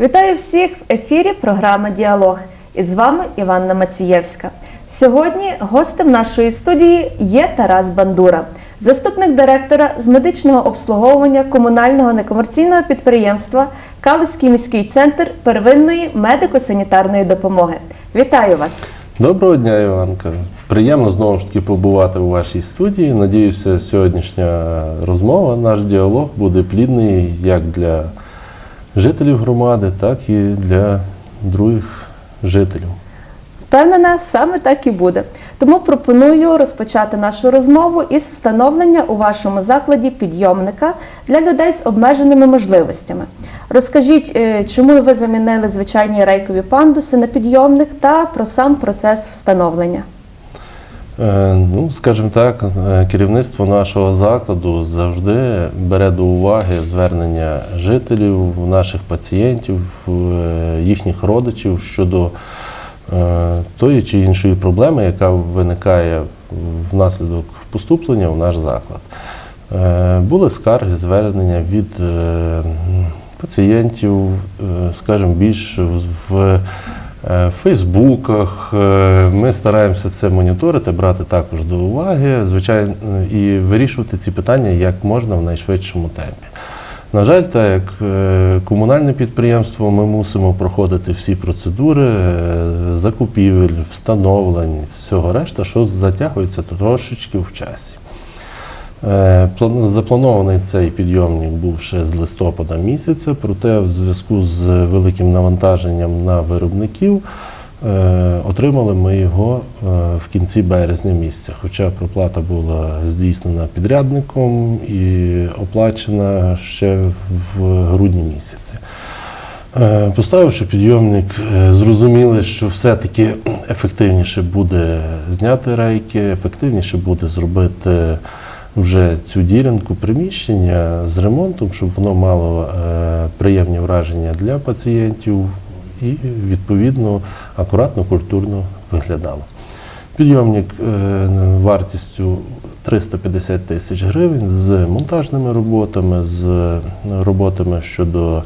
Вітаю всіх в ефірі програми Діалог. І з вами Іванна Мацієвська. Сьогодні гостем нашої студії є Тарас Бандура, заступник директора з медичного обслуговування комунального некомерційного підприємства Калузький міський центр первинної медико-санітарної допомоги. Вітаю вас! Доброго дня, Іванка. Приємно знову ж таки побувати у вашій студії. Надіюся, сьогоднішня розмова, наш діалог буде плідний як для жителів громади, так і для других жителів. Впевнена, саме так і буде. Тому пропоную розпочати нашу розмову із встановлення у вашому закладі підйомника для людей з обмеженими можливостями. Розкажіть, е, чому ви замінили звичайні рейкові пандуси на підйомник та про сам процес встановлення. Е, Ну, скажімо так, е, керівництво нашого закладу завжди бере до уваги звернення жителів, наших пацієнтів, е, їхніх родичів щодо тої чи іншої проблеми, яка виникає внаслідок поступлення в наш заклад. Були скарги, звернення від пацієнтів, скажімо, більш в е, Фейсбуках. Е, Ми стараємося це моніторити, брати також до уваги, звичайно, і вирішувати ці питання як можна в найшвидшому темпі. На жаль, так як е, комунальне підприємство, ми мусимо проходити всі процедури закупівель, встановлень, всього решта, що затягується трошечки в часі. Е, план- Запланований цей підйомник був ще з листопада місяця, проте в зв'язку з великим навантаженням на виробників е, отримали ми його е, в кінці березня місяця. Хоча проплата була здійснена підрядником і оплачена ще в грудні місяці. Поставивши підйомник, зрозуміли, що все-таки ефективніше буде зняти рейки, ефективніше буде зробити вже цю ділянку приміщення з ремонтом, щоб воно мало е, приємні враження для пацієнтів і відповідно акуратно, культурно виглядало. Підйомник е, вартістю 350 тисяч гривень з монтажними роботами, з роботами щодо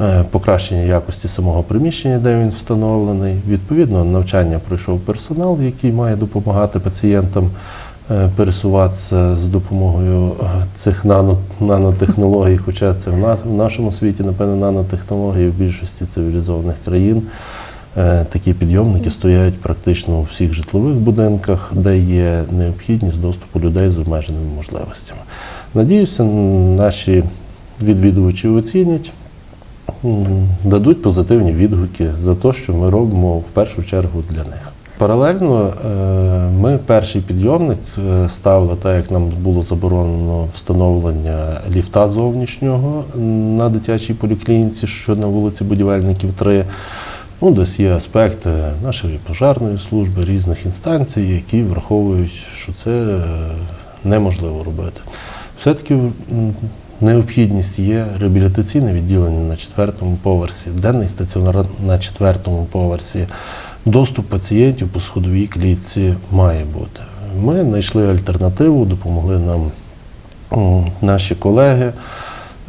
е, покращення якості самого приміщення, де він встановлений. Відповідно, навчання пройшов персонал, який має допомагати пацієнтам е, пересуватися з допомогою е, цих нанотехнологій, хоча це в нас в нашому світі, напевно, нанотехнології в більшості цивілізованих країн. Е, Такі підйомники стоять практично у всіх житлових будинках, де є необхідність доступу людей з обмеженими можливостями. Надіюся, наші відвідувачі оцінять, дадуть позитивні відгуки за те, що ми робимо в першу чергу для них. Паралельно е, ми перший підйомник е, ставили, так як нам було заборонено встановлення ліфта зовнішнього на дитячій поліклініці, що на вулиці Будівельників 3. Ну, десь є аспекти нашої пожарної служби, різних інстанцій, які враховують, що це е, неможливо робити. Все-таки необхідність є реабілітаційне відділення на четвертому поверсі, денний стаціонар на четвертому поверсі. Доступ пацієнтів по сходовій клітці має бути. Ми знайшли альтернативу, допомогли нам наші колеги.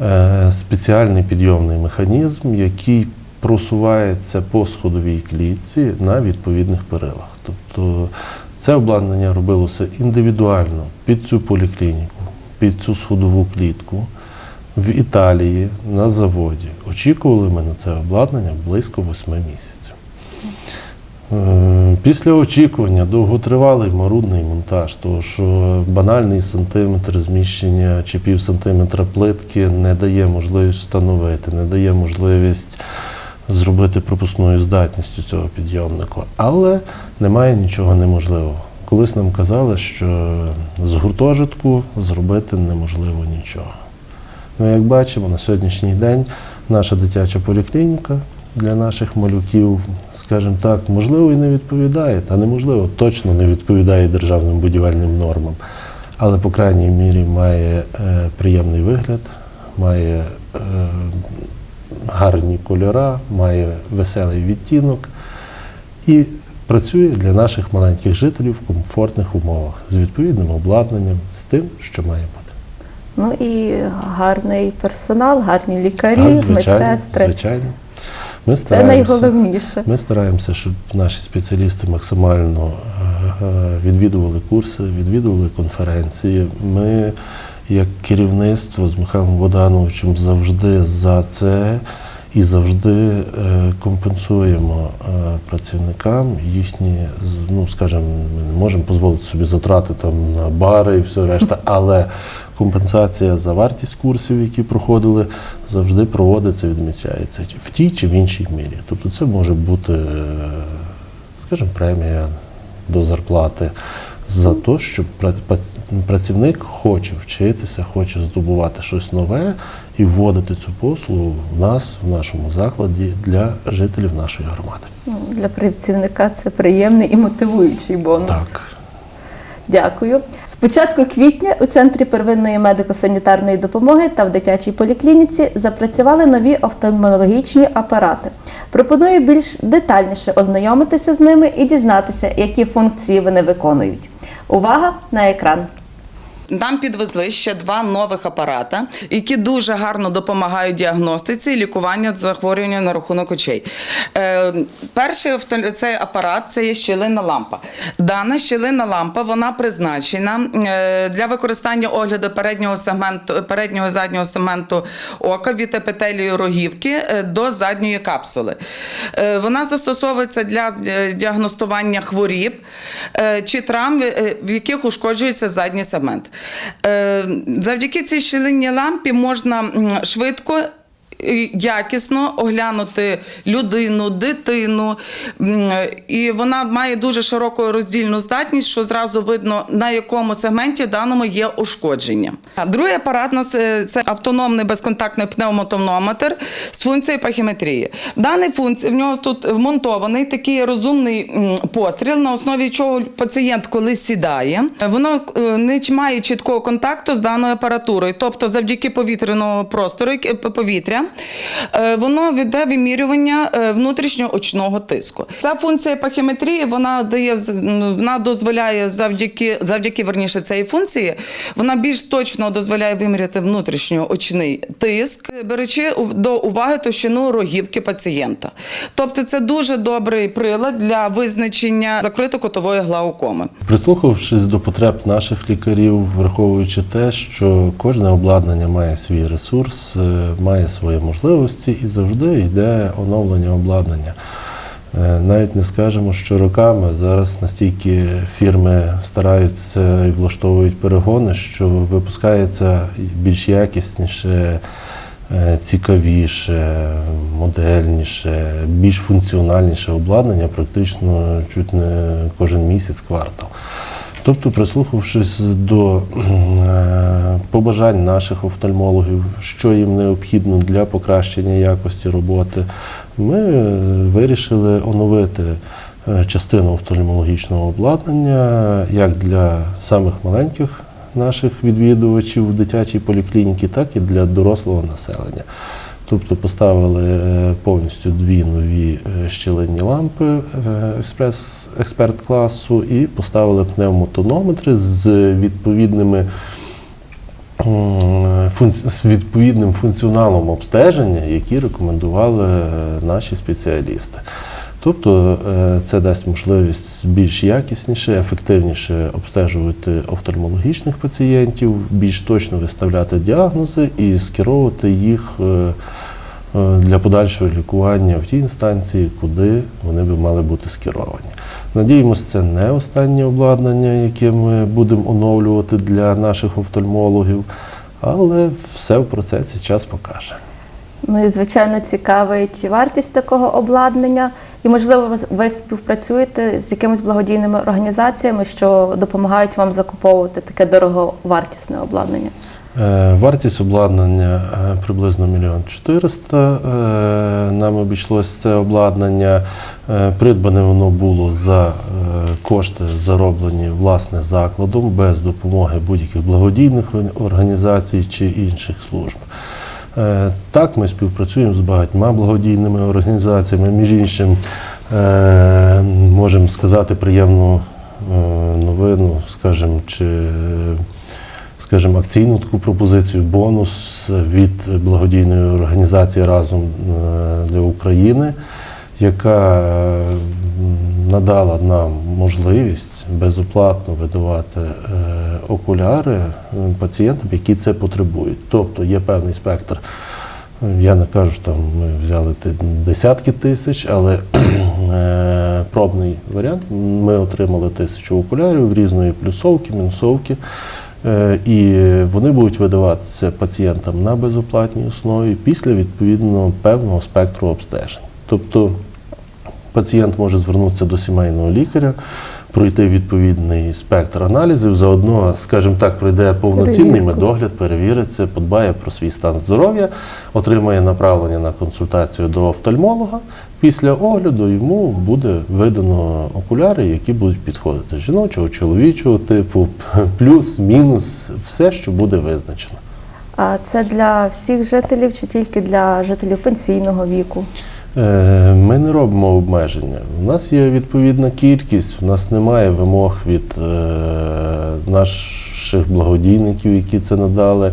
Е, Спеціальний підйомний механізм, який просувається по сходовій клітці на відповідних перилах. Тобто це обладнання робилося індивідуально під цю поліклініку, під цю сходову клітку в Італії на заводі. Очікували ми на це обладнання близько восьми місяців. Е, Після очікування довготривалий марудний монтаж, тому що банальний сантиметр зміщення чи пів сантиметра плитки не дає можливість встановити, не дає можливість зробити пропускною здатністю цього підйомнику. Але немає нічого неможливого. Колись нам казали, що з гуртожитку зробити неможливо нічого. Ну, як бачимо, на сьогоднішній день наша дитяча поліклініка для наших малюків, скажімо так, можливо і не відповідає, та неможливо, точно не відповідає державним будівельним нормам. Але, по крайній мірі, має е, приємний вигляд, має е, гарні кольора, має веселий відтінок і працює для наших маленьких жителів в комфортних умовах з відповідним обладнанням, з тим, що має бути. Ну і гарний персонал, гарні лікарі, Так, звичайно, медсестри. звичайно. Ми Це найголовніше. ми стараємося, щоб наші спеціалісти максимально е, е, відвідували курси, відвідували конференції. Ми, як керівництво з Михайлом Богдановичем, завжди за це і завжди е, компенсуємо працівникам їхні, ну скажімо, ми не можемо дозволити собі затрати там на бари і все решта, але компенсація за вартість курсів, які проходили, завжди проводиться, відмічається в тій чи в іншій мірі. Тобто це може бути, е, скажімо, премія до зарплати за те, що пра- працівник хоче вчитися, хоче здобувати щось нове і вводити цю послугу в нас, в нашому закладі для жителів нашої громади. Ну, Для працівника це приємний і мотивуючий бонус. Так. Дякую. З початку квітня у центрі первинної медико-санітарної допомоги та в дитячій поліклініці запрацювали нові офтальмологічні апарати. Пропоную більш детальніше ознайомитися з ними і дізнатися, які функції вони виконують. Увага на екран. Нам підвезли ще два нових апарата, які дуже гарно допомагають діагностиці і лікуванню захворювання на рахунок очей. Е, перший цей апарат це є щілина лампа. Дана щілина лампа вона призначена е, для використання огляду переднього сегменту, переднього і заднього сегменту ока від епітелію рогівки е, до задньої капсули. Е, вона застосовується для е, діагностування хворіб е, чи травм, в яких ушкоджується задній сегмент. Е, Завдяки цій щілинній лампі можна швидко. Якісно оглянути людину, дитину, і вона має дуже широку роздільну здатність, що зразу видно, на якому сегменті даному є ушкодження. Другий апарат нас це автономний безконтактний пневмотонометр з функцією пахіметрії. Даний функція в нього тут вмонтований такий розумний постріл, на основі чого пацієнт, коли сідає, воно е, не має чіткого контакту з даною апаратурою. Тобто, завдяки повітряного простору, повітря, е, воно веде вимірювання е, внутрішнього очного тиску. Ця функція пахіметрії вона дає вона дозволяє завдяки завдяки верніше цієї функції, вона більш точно дозволяє виміряти внутрішньоочний тиск, беручи до уваги товщину рогівки пацієнта. Тобто, це дуже добрий прилад для визначення закрито-котової глаукоми. Прислухавшись до потреб наших лікарів, враховуючи те, що кожне обладнання має свій ресурс, е, має свої можливості і завжди йде оновлення обладнання. Е, Навіть не скажемо, що роками зараз настільки фірми стараються і влаштовують перегони, що випускається більш якісніше, е, цікавіше, модельніше, більш функціональніше обладнання, практично чуть не кожен місяць, квартал. Тобто, прислухавшись до е, побажань наших офтальмологів, що їм необхідно для покращення якості роботи, ми е, вирішили оновити е, частину офтальмологічного обладнання як для самих маленьких наших відвідувачів в дитячій поліклініці, так і для дорослого населення. Тобто поставили е, повністю дві нові щеленні лампи е, експрес експерт класу і поставили пневмотонометри з відповідними з відповідним функціоналом обстеження, які рекомендували е, наші спеціалісти. Тобто е, це дасть можливість більш якісніше, ефективніше обстежувати офтальмологічних пацієнтів, більш точно виставляти діагнози і скеровувати їх е, е, для подальшого лікування в тій інстанції, куди вони би мали бути скеровані. Надіємося, це не останнє обладнання, яке ми будемо оновлювати для наших офтальмологів, але все в процесі час покаже. Ну і звичайно цікавить вартість такого обладнання. І, можливо, ви- співпрацюєте з якимись благодійними організаціями, що допомагають вам закуповувати таке дороговартісне обладнання. Е, Вартість обладнання е, приблизно мільйон чотириста. Е, Нам обійшлося це обладнання. Придбане воно було за кошти, зароблені власне закладом, без допомоги будь-яких благодійних організацій чи інших служб. Е, Так, ми співпрацюємо з багатьма благодійними організаціями. Між іншим, е, можемо сказати приємну е, новину, скажімо, чи скажімо, акційну таку пропозицію, бонус від благодійної організації разом для України, яка надала нам можливість безоплатно видавати окуляри е, пацієнтам, які це потребують. Тобто є певний спектр. Я не кажу, там ми взяли десятки тисяч, але е, пробний варіант. Ми отримали тисячу окулярів різної плюсовки, мінусовки. Е, І вони будуть видаватися пацієнтам на безоплатній основі після відповідно певного спектру обстежень. Тобто пацієнт може звернутися до сімейного лікаря, пройти відповідний спектр аналізів, заодно, скажімо так, пройде повноцінний медогляд, перевіриться, подбає про свій стан здоров'я, отримає направлення на консультацію до офтальмолога. Після огляду йому буде видано окуляри, які будуть підходити жіночого, чоловічого типу, плюс, мінус, все, що буде визначено. А це для всіх жителів чи тільки для жителів пенсійного віку? Е, Ми не робимо обмеження. У нас є відповідна кількість, у нас немає вимог від е, наших благодійників, які це надали.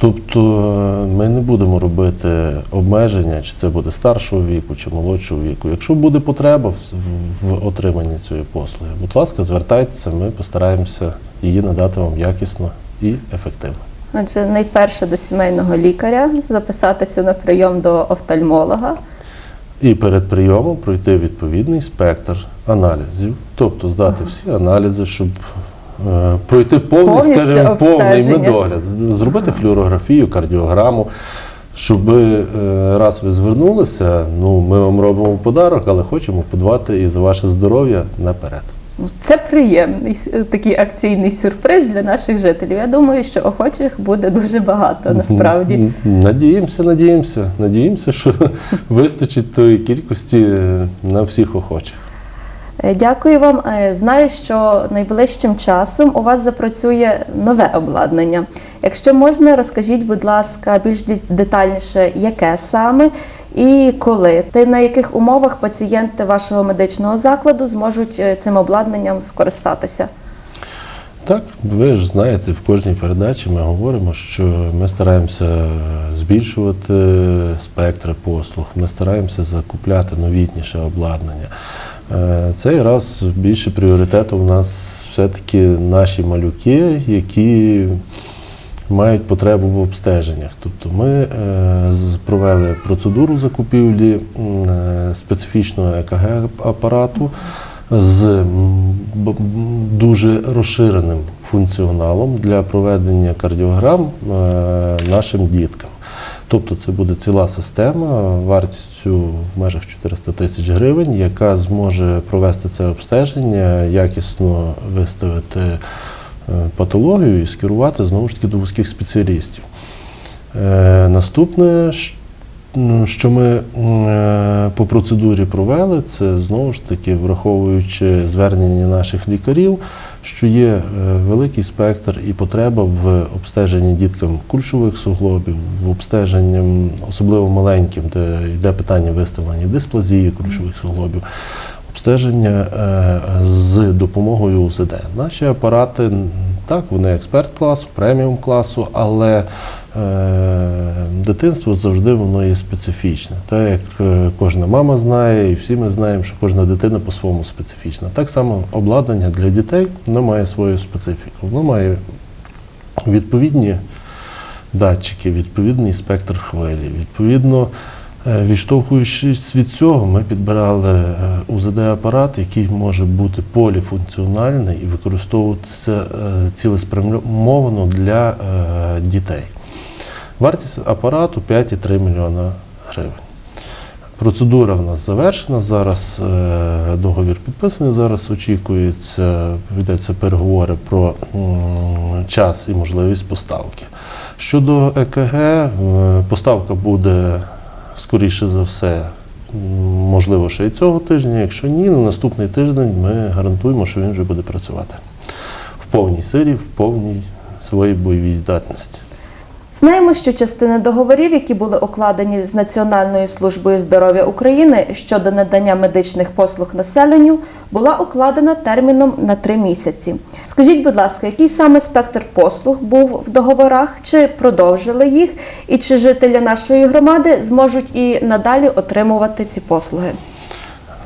Тобто е, ми не будемо робити обмеження, чи це буде старшого віку, чи молодшого віку. Якщо буде потреба в, отриманні цієї послуги, будь ласка, звертайтеся, ми постараємося її надати вам якісно і ефективно. Отже, найперше до сімейного лікаря, записатися на прийом до офтальмолога. І перед прийомом пройти відповідний спектр аналізів, тобто здати всі аналізи, щоб е, пройти повний, Повністю скажімо, повний обстеження. медогляд, з- зробити флюорографію, кардіограму. Щоб е, раз ви звернулися, ну ми вам робимо подарок, але хочемо подбати і за ваше здоров'я наперед. Ну, Це приємний е, такий акційний сюрприз для наших жителів. Я думаю, що охочих буде дуже багато насправді. Надіємося, надіємося, надіємося, що вистачить тої кількості е, на всіх охочих. Е, Дякую вам. Знаю, що найближчим часом у вас запрацює нове обладнання. Якщо можна, розкажіть, будь ласка, більш детальніше, яке саме і коли, та на яких умовах пацієнти вашого медичного закладу зможуть е, цим обладнанням скористатися. Так, ви ж знаєте, в кожній передачі ми говоримо, що ми стараємося збільшувати спектри послуг, ми стараємося закупляти новітніше обладнання. Е, Цей раз більше пріоритету в нас все-таки наші малюки, які мають потребу в обстеженнях. Тобто ми е, провели процедуру закупівлі е, специфічного ЕКГ апарату з дуже розширеним функціоналом для проведення кардіограм е, нашим діткам. Тобто це буде ціла система вартістю в межах 400 тисяч гривень, яка зможе провести це обстеження, якісно виставити патологію і скерувати знову ж таки до вузьких спеціалістів. Е, Наступне, що ми е, по процедурі провели, це знову ж таки враховуючи звернення наших лікарів, що є е, великий спектр і потреба в обстеженні діткам кульшових суглобів, в обстеженні особливо маленьким, де йде питання виставлення дисплазії кульшових суглобів. Обстеження е, з допомогою УЗД. Наші апарати, так, вони експерт класу, преміум класу, але е, дитинство завжди воно є специфічне. Так як е, кожна мама знає, і всі ми знаємо, що кожна дитина по-своєму специфічна. Так само обладнання для дітей воно має свою специфіку. Воно має відповідні датчики, відповідний спектр хвилі. Відповідно, відштовхуючись від цього, ми підбирали е, УЗД-апарат, який може бути поліфункціональний і використовуватися е, цілеспрямовано для е, дітей. Вартість апарату 5,3 мільйона гривень. Процедура в нас завершена. Зараз е, договір підписаний. Зараз очікується, ведеться переговори про час і можливість поставки. Щодо ЕКГ, е, поставка буде скоріше за все, можливо, ще й цього тижня. Якщо ні, на наступний тиждень ми гарантуємо, що він вже буде працювати в повній силі, в повній своїй бойовій здатності. Знаємо, що частина договорів, які були укладені з Національною службою здоров'я України щодо надання медичних послуг населенню, була укладена терміном на три місяці. Скажіть, будь ласка, який саме спектр послуг був в договорах, чи продовжили їх, і чи жителі нашої громади зможуть і надалі отримувати ці послуги?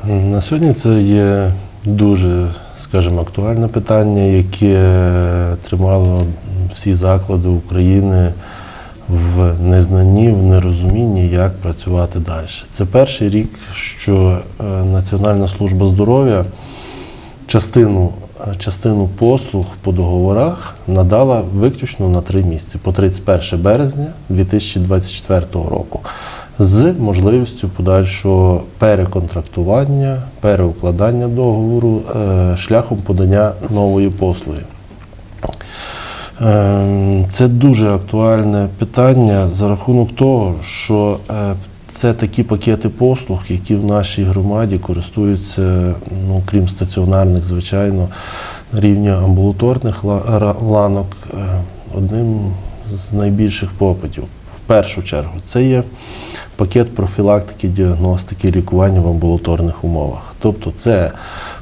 На сьогодні це є дуже, скажімо, актуальне питання, яке тримало всі заклади України в незнанні, в нерозумінні, як працювати далі. Це перший рік, що е, Національна служба здоров'я частину, е, частину послуг по договорах надала виключно на три місяці по 31 березня 2024 року з можливістю подальшого переконтрактування, переукладання договору е, шляхом подання нової послуги. Ем, Це дуже актуальне питання за рахунок того, що е, це такі пакети послуг, які в нашій громаді користуються, ну крім стаціонарних, звичайно, на рівні амбулаторних ланок, е, одним з найбільших попитів. В першу чергу, це є пакет профілактики, діагностики, лікування в амбулаторних умовах. Тобто, це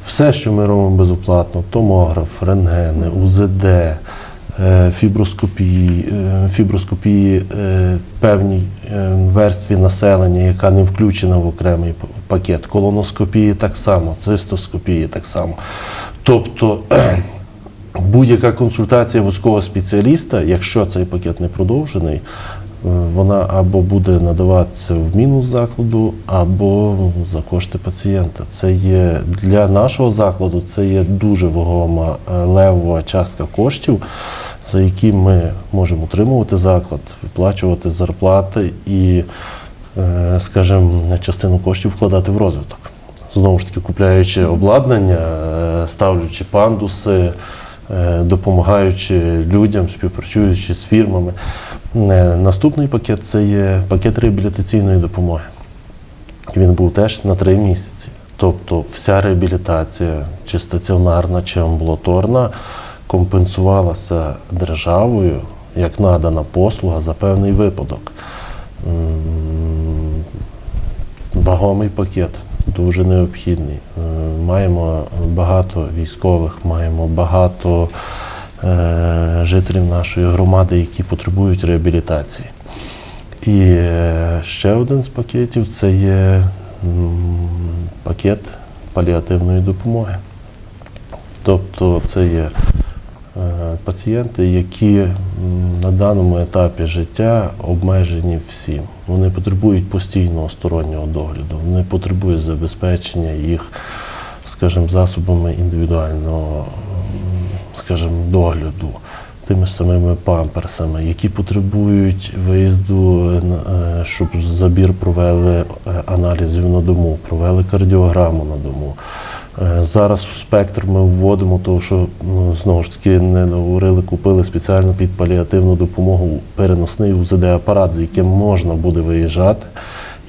все, що ми робимо безоплатно: томограф, рентгени, УЗД, фіброскопії, е, фіброскопії е, певній е, верстві населення, яка не включена в окремий пакет, колоноскопії так само, цистоскопії так само. Тобто будь-яка консультація вузького спеціаліста, якщо цей пакет не продовжений, е, вона або буде надаватися в мінус закладу, або за кошти пацієнта. Це є для нашого закладу, це є дуже вагома е, левова частка коштів, за які ми можемо утримувати заклад, виплачувати зарплати і, е, скажімо, частину коштів вкладати в розвиток. Знову ж таки, купляючи обладнання, е, ставлячи пандуси, е, допомагаючи людям, співпрацюючи з фірмами. Е, Наступний пакет це є пакет реабілітаційної допомоги. Він був теж на три місяці. Тобто вся реабілітація, чи стаціонарна, чи амбулаторна, компенсувалася державою як надана послуга за певний випадок. Вагомий пакет, дуже необхідний. Е, Маємо багато військових, маємо багато жителів нашої громади, які потребують реабілітації. І е, ще один з пакетів це є пакет паліативної допомоги. Тобто це є е, пацієнти, які на даному етапі життя обмежені всім. Вони потребують постійного стороннього догляду, вони потребують забезпечення їх, скажімо, засобами індивідуального, скажімо, догляду. Тими самими памперсами, які потребують виїзду, е, щоб забір провели е, аналізів на дому, провели кардіограму на дому. Е, Зараз в спектр ми вводимо, тому що ну, знову ж таки не говорили, купили спеціально під паліативну допомогу переносний УЗД-апарат, з яким можна буде виїжджати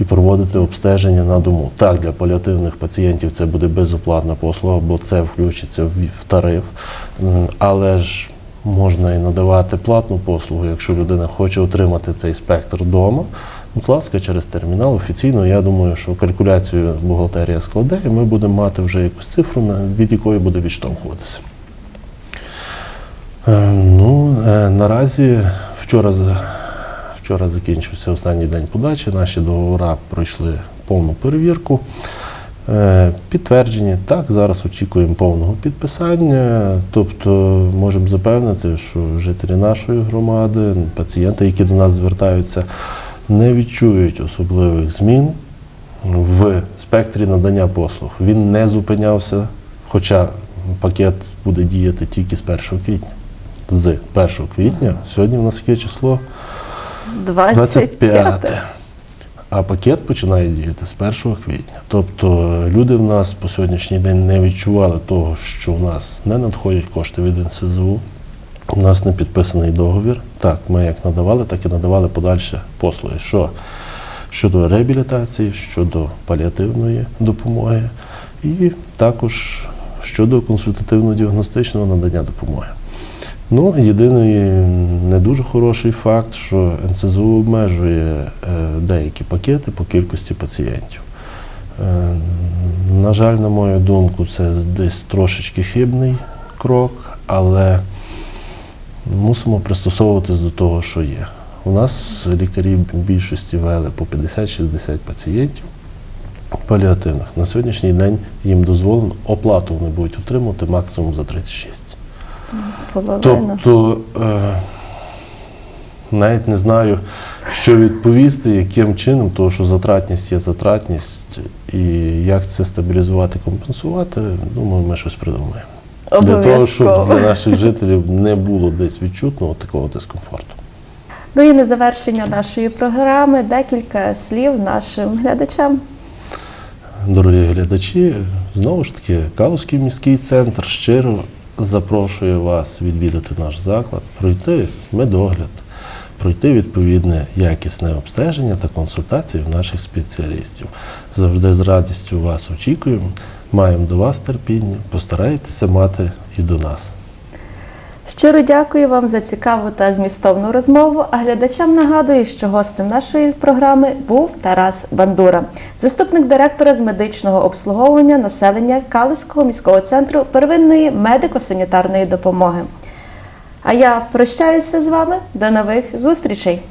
і проводити обстеження на дому. Так, для паліативних пацієнтів це буде безоплатна послуга, бо це включиться в тариф. Але ж можна і надавати платну послугу, якщо людина хоче отримати цей спектр вдома. Будь ласка, через термінал офіційно. Я думаю, що калькуляцію бухгалтерія складе, і ми будемо мати вже якусь цифру, від якої буде відштовхуватися. Е, Ну, е, наразі вчора, вчора закінчився останній день подачі. Наші договори пройшли повну перевірку. Е, Підтверджені, так, зараз очікуємо повного підписання. Тобто можемо запевнити, що жителі нашої громади, пацієнти, які до нас звертаються, не відчують особливих змін в спектрі надання послуг. Він не зупинявся, хоча пакет буде діяти тільки з 1 квітня. З 1 квітня, сьогодні в нас яке число? 25. А пакет починає діяти з 1 квітня. Тобто люди в нас по сьогоднішній день не відчували того, що в нас не надходять кошти від НСЗУ. У нас не підписаний договір. Так, ми як надавали, так і надавали подальше послуги. Що щодо реабілітації, щодо паліативної допомоги, і також щодо консультативно-діагностичного надання допомоги. Ну, єдиний не дуже хороший факт, що НСЗУ обмежує е, деякі пакети по кількості пацієнтів. Е, На жаль, на мою думку, це десь трошечки хибний крок, але мусимо пристосовуватись до того, що є. У нас лікарі в більшості вели по 50-60 пацієнтів паліативних. На сьогоднішній день їм дозволено оплату вони будуть отримувати максимум за 36. Половина. Тобто е, навіть не знаю, що відповісти, яким чином, тому що затратність є затратність, і як це стабілізувати, компенсувати, думаю, ми щось придумаємо. Для того, щоб для наших жителів не було десь відчутного такого дискомфорту. Ну і на завершення нашої програми декілька слів нашим глядачам. Дорогі глядачі, знову ж таки, Калузький міський центр щиро запрошує вас відвідати наш заклад, пройти медогляд, пройти відповідне якісне обстеження та консультації в наших спеціалістів. Завжди з радістю вас очікуємо, маємо до вас терпіння, постарайтеся мати і до нас. Щиро дякую вам за цікаву та змістовну розмову. А глядачам нагадую, що гостем нашої програми був Тарас Бандура, заступник директора з медичного обслуговування населення Калицького міського центру первинної медико-санітарної допомоги. А я прощаюся з вами. До нових зустрічей!